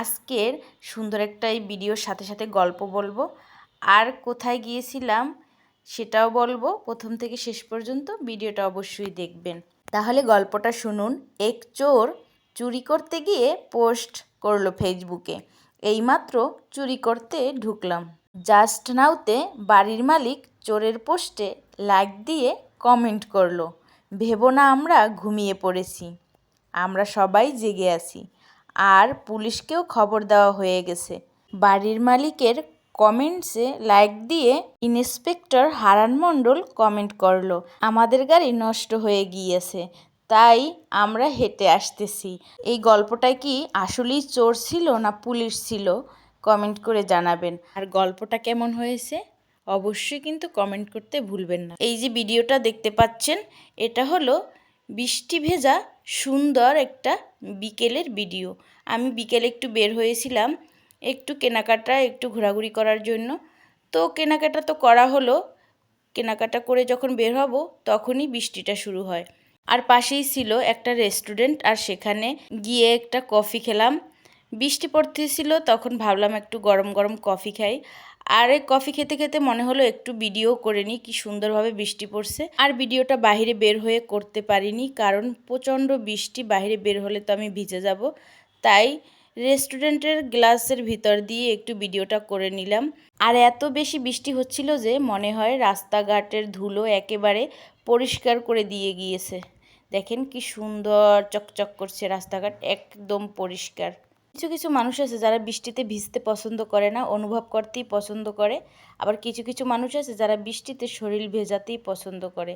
আজকের সুন্দর একটা এই ভিডিওর সাথে সাথে গল্প বলব। আর কোথায় গিয়েছিলাম সেটাও বলব। প্রথম থেকে শেষ পর্যন্ত ভিডিওটা অবশ্যই দেখবেন। তাহলে গল্পটা শুনুন। এক চোর চুরি করতে গিয়ে পোস্ট করল ফেসবুকে। এইমাত্র চুরি করতে ঢুকলাম। জাস্ট নাওতে বাড়ির মালিক চোরের পোস্টে লাইক দিয়ে কমেন্ট করল, ভেবো না আমরা ঘুমিয়ে পড়েছি। আমরা সবাই জেগে আছি। আর পুলিশকেও খবর দেওয়া হয়ে গেছে। বাড়ির মালিকের কমেন্টসে লাইক দিয়ে ইন্সপেক্টর হারান মণ্ডল কমেন্ট করল, আমাদের গাড়ি নষ্ট হয়ে গিয়েছে, তাই আমরা হেঁটে আসতেছি। এই গল্পটায় কি আসলেই চোর ছিল না পুলিশ ছিল? কমেন্ট করে জানাবেন। আর গল্পটা কেমন হয়েছে? অবশ্যই কিন্তু কমেন্ট করতে ভুলবেন না। এই যে ভিডিওটা দেখতে পাচ্ছেন, এটা হলো বৃষ্টি ভেজা সুন্দর একটা বিকেলের ভিডিও। আমি বিকেলে একটু বের হয়েছিলাম, একটু কেনাকাটা, একটু ঘোরাঘুরি করার জন্য। তো কেনাকাটা তো করা হলো, কেনাকাটা করে যখন বের হব তখনই বৃষ্টিটা শুরু হয়। আর পাশেই ছিল একটা রেস্টুরেন্ট, আর সেখানে গিয়ে একটা কফি খেলাম। বৃষ্টি পড়তেছিল, তখন ভাবলাম একটু গরম গরম কফি খাই। আর এই কফি খেতে খেতে মনে হলো একটু ভিডিও করে নিই কী সুন্দরভাবে বৃষ্টি পড়ছে। আর ভিডিওটা বাইরে বের হয়ে করতে পারিনি, কারণ প্রচণ্ড বৃষ্টি বাইরে বের হলে তো আমি ভিজে যাব। তাই রেস্টুরেন্টের গ্লাসের ভিতর দিয়ে একটু ভিডিওটা করে নিলাম। আর এত বেশি বৃষ্টি হচ্ছিল যে মনে হয় রাস্তাঘাটের ধুলো একেবারে পরিষ্কার করে দিয়ে গিয়েছে। দেখেন কি সুন্দর চকচক করছে রাস্তাঘাট, একদম পরিষ্কার। কিছু কিছু মানুষ আছে যারা বৃষ্টিতে ভিজতে পছন্দ করে না, অনুভব করতেই পছন্দ করে। আবার কিছু কিছু মানুষ আছে যারা বৃষ্টিতে শরীর ভেজাতেই পছন্দ করে।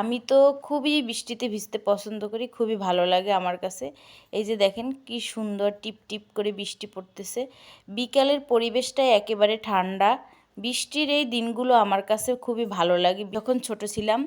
আমি তো খুবই বৃষ্টিতে ভিজতে পছন্দ করি, খুবই ভালো লাগে আমার কাছে। এই যে দেখেন কি সুন্দর টিপ টিপ করে বৃষ্টি পড়তেছে। বিকালের পরিবেশটাই একেবারে ঠান্ডা। বৃষ্টির এই দিনগুলো আমার কাছে খুবই ভালো লাগে। যখন ছোট ছিলাম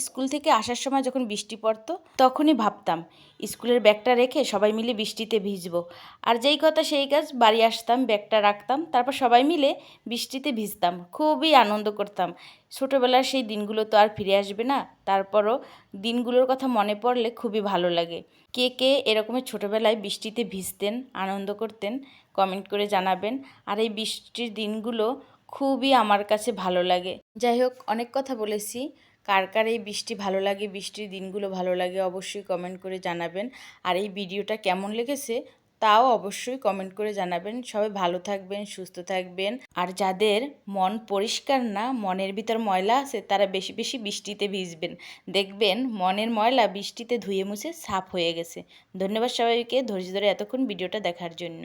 স্কুল থেকে আসার সময় যখন বৃষ্টি পড়তো, তখনই ভাবতাম, স্কুলের ব্যাগটা রেখে সবাই মিলে বৃষ্টিতে ভিজবো। আর যেই কথা সেই কাজ, বাড়ি আসতাম, ব্যাগটা রাখতাম, তারপর সবাই মিলে বৃষ্টিতে ভিজতাম। খুবই আনন্দ করতাম। ছোটোবেলার সেই দিনগুলো তো আর ফিরে আসবে না। তারপরও দিনগুলোর কথা মনে পড়লে খুবই ভালো লাগে। কে কে এরকমের ছোটোবেলায় বৃষ্টিতে ভিজতেন, আনন্দ করতেন, কমেন্ট করে জানাবেন। আর এই বৃষ্টির দিনগুলো খুবই আমার কাছে ভালো লাগে। যাই হোক, অনেক কথা বলেছি। কার কার এই বৃষ্টি ভালো লাগে, বৃষ্টির দিনগুলো ভালো লাগে অবশ্যই কমেন্ট করে জানাবেন। আর এই ভিডিওটা কেমন লেগেছে তাও অবশ্যই কমেন্ট করে জানাবেন। সবাই ভালো থাকবেন, সুস্থ থাকবেন। আর যাদের মন পরিষ্কার না, মনের ভিতর ময়লা আছে, তারা বেশি বেশি বৃষ্টিতে ভিজবেন। দেখবেন মনের ময়লা বৃষ্টিতে ধুয়ে মুছে সাফ হয়ে গেছে। ধন্যবাদ সবাইকে। ধৈর্য ধরে এতক্ষণ ভিডিওটা দেখার জন্য।